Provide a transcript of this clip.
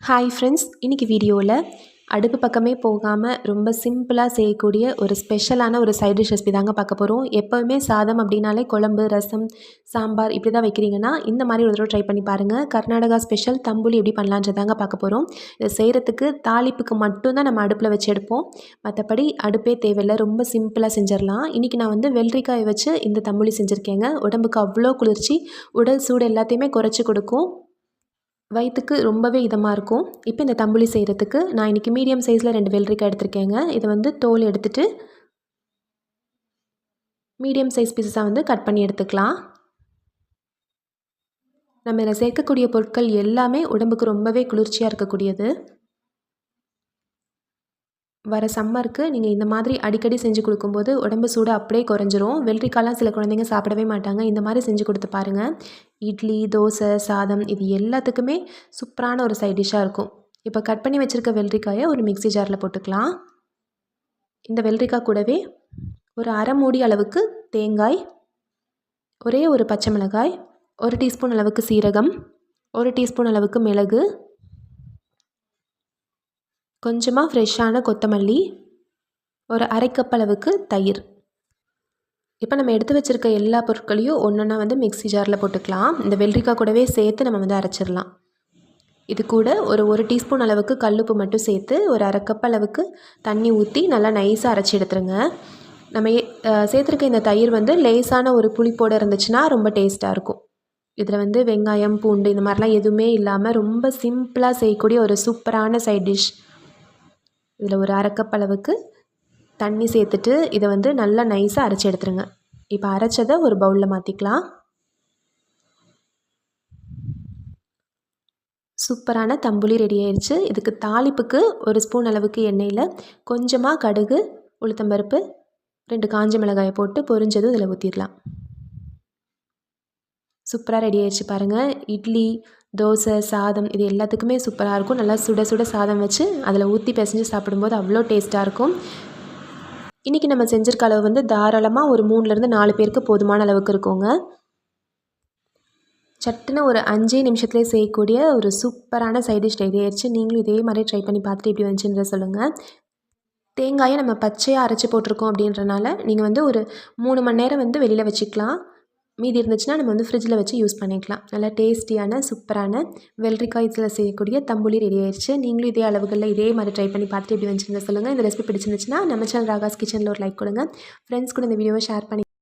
Hi friends இன்றைக்கி வீடியோவில் அடுப்பு பக்கமே போகாமல் ரொம்ப சிம்பிளாக செய்யக்கூடிய ஒரு ஸ்பெஷலான ஒரு சைட் டிஷ் ரெசிபி தாங்க பார்க்க போகிறோம் எப்போவுமே சாதம் அப்படின்னாலே குழம்பு ரசம் சாம்பார் இப்படி தான் வைக்கிறீங்கன்னா இந்த மாதிரி ஒரு தடவை ட்ரை பண்ணி பாருங்கள் கர்நாடகா ஸ்பெஷல் தம்புலி எப்படி பண்ணலான்றதாங்க பார்க்க போகிறோம் இதை செய்கிறதுக்கு தாளிப்புக்கு மட்டும்தான் நம்ம அடுப்பில் வச்சு எடுப்போம். மற்றபடி அடுப்பே தேவையில்லை ரொம்ப சிம்பிளாக செஞ்சிடலாம். இன்றைக்கி நான் வந்து வெள்ளரிக்காயை வச்சு இந்த தம்புலி செஞ்சுருக்கேங்க. உடம்புக்கு அவ்வளோ குளிர்ச்சி உடல் சூடு எல்லாத்தையுமே குறைச்சி கொடுக்கும். வயிற்றுக்கு ரொம்பவே இதமாக இருக்கும். இப்போ இந்த தம்புளி செய்கிறதுக்கு நான் இன்றைக்கி மீடியம் சைஸில் ரெண்டு வெள்ளரிக்காய் எடுத்திருக்கேங்க. இதை வந்து தோல் எடுத்துகிட்டு மீடியம் சைஸ் பீஸஸாக வந்து கட் பண்ணி எடுத்துக்கலாம். நம்ம இதில் சேர்க்கக்கூடிய பொருட்கள் எல்லாமே உடம்புக்கு ரொம்பவே குளிர்ச்சியாக இருக்கக்கூடியது. வர சம்மருக்கு நீங்கள் இந்த மாதிரி அடிக்கடி செஞ்சு கொடுக்கும்போது உடம்பு சூடு அப்படியே குறைஞ்சிரும். வெள்ளரிக்காலாம் சில குழந்தைங்க சாப்பிடவே மாட்டாங்க. இந்த மாதிரி செஞ்சு கொடுத்து பாருங்கள் இட்லி தோசை சாதம் இது எல்லாத்துக்குமே சூப்பரான ஒரு சைட் டிஷ்ஷாக இருக்கும். இப்போ கட் பண்ணி வச்சுருக்க வெள்ளரிக்காயை ஒரு மிக்சி ஜாரில் போட்டுக்கலாம். இந்த வெள்ளரிக்காய் கூடவே ஒரு அரை மூடி அளவுக்கு தேங்காய் ஒரே ஒரு பச்சை மிளகாய் ஒரு டீஸ்பூன் அளவுக்கு சீரகம் ஒரு டீஸ்பூன் அளவுக்கு மிளகு கொஞ்சமாக ஃப்ரெஷ்ஷான கொத்தமல்லி ஒரு அரை கப் அளவுக்கு தயிர். இப்போ நம்ம எடுத்து வச்சுருக்க எல்லா பொருட்களையும் ஒன்று ஒன்றா வந்து மிக்ஸி ஜாரில் போட்டுக்கலாம். இந்த வெள்ளரிக்காய் கூடவே சேர்த்து நம்ம வந்து அரைச்சிடலாம். இது கூட ஒரு ஒரு டீஸ்பூன் அளவுக்கு கல்லுப்பு மட்டும் சேர்த்து ஒரு அரை கப் அளவுக்கு தண்ணி ஊற்றி நல்லா நைஸாக அரைச்சி எடுத்துருங்க. நம்ம சேர்த்துருக்க இந்த தயிர் வந்து லேசான ஒரு புளிப்போடு இருந்துச்சுன்னா ரொம்ப டேஸ்ட்டாக இருக்கும். இதில் வந்து வெங்காயம் பூண்டு இந்த மாதிரிலாம் எதுவுமே இல்லாமல் ரொம்ப சிம்பிளாக செய்யக்கூடிய ஒரு சூப்பரான சைட் டிஷ் இதில் ஒரு அரைக்கப்பளவுக்கு தண்ணி சேர்த்துட்டு இதை வந்து நல்லா நைஸாக அரைச்சி எடுத்துருங்க. இப்போ அரைச்சதை ஒரு பவுலில் மாற்றிக்கலாம் சூப்பரான தம்புளி ரெடி ஆயிடுச்சு இதுக்கு தாளிப்புக்கு ஒரு ஸ்பூன் அளவுக்கு எண்ணெயில் கொஞ்சமாக கடுகு உளுத்தம்பருப்பு ரெண்டு காஞ்ச மிளகாயை போட்டு பொரிஞ்சதும் இதில் ஊற்றிடலாம் சூப்பராக ரெடி ஆயிடுச்சு பாருங்கள் இட்லி தோசை சாதம் இது எல்லாத்துக்குமே சூப்பராக இருக்கும். நல்லா சுட சுட சாதம் வச்சு அதில் ஊற்றி பிசைஞ்சு சாப்பிடும்போது அவ்வளோ டேஸ்ட்டாக இருக்கும். இன்றைக்கி நம்ம செஞ்சுருக்க அளவு வந்து தாராளமாக ஒரு மூணுலேருந்து நாலு பேருக்கு போதுமான அளவுக்கு இருக்குங்க. சட்டுன்னு ஒரு அஞ்சே நிமிஷத்துலேயே செய்யக்கூடிய ஒரு சூப்பரான சைட் டிஷ் ரெடி ஆயிடுச்சு. நீங்களும் இதே மாதிரி ட்ரை பண்ணி பார்த்துட்டு இப்படி வந்துச்சுன்ற சொல்லுங்கள் தேங்காயை நம்ம பச்சையாக அரைச்சி போட்டிருக்கோம் அப்படின்றனால நீங்கள் வந்து ஒரு மூணு மணி நேரம் வந்து வெளியில் வச்சுக்கலாம். மீதி இருந்துச்சுன்னா நம்ம வந்து ஃப்ரிட்ஜில் வச்சு யூஸ் பண்ணிக்கலாம். நல்லா டேஸ்டியான சூப்பரான வெள்ளரிக்காய் இதில் செய்யக்கூடிய தம்புளி ரெடி ஆயிடுச்சு நீங்களும் இதே அளவுகளில் இதே மாதிரி ட்ரை பண்ணி பார்த்துட்டு எப்படி வந்துச்சுன்னு சொல்லுங்கள் இந்த ரெசிபி பிடிச்சிருந்துச்சுன்னா நம்ம சேனல் ராகாஸ் கிச்சனில் ஒரு லைக் கொடுங்க. ஃப்ரெண்ட்ஸ் கூட இந்த வீடியோவை ஷேர் பண்ணி